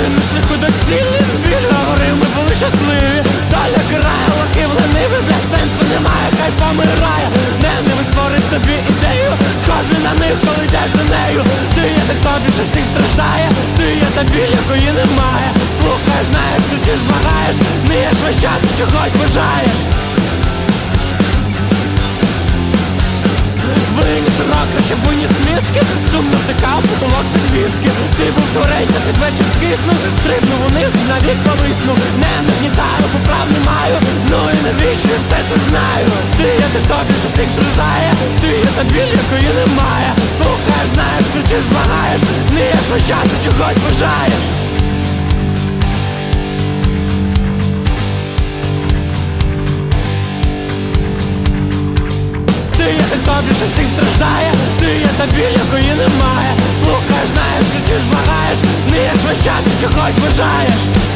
Ти на шляху до цілі біля гори ми були щасливі, доля грає, лаки в лениві, блядь, сенсу немає, хай помирає, не не тобі ідею, схожу на них, коли йдеш за нею. Ти є так тобі, що всіх страждає, ти є та біль, якої немає. Слухаєш, знаєш, ключі змагаєш, не є весь час, чогось бажаєш. Виніс рака, щоб виніс мізки, сумно втикав потолок під візки, ти був творець, а під вечір скиснув Стрибнув униз, навік повиснув Не нагнітаю, поправ не маю. Ну і навіщо я все це знаю? Ти є так тобі, що всіх страждає. Ти є та біль, якої немає. Слухаєш, знаєш, кричиш, благаєш. Не є свій час, чогось бажаєш. Ти тобі, що всіх страждає. Ти є та біль, якої немає. Слухаєш, знаєш, кричиш, благаєш весь час, чогось бажаєш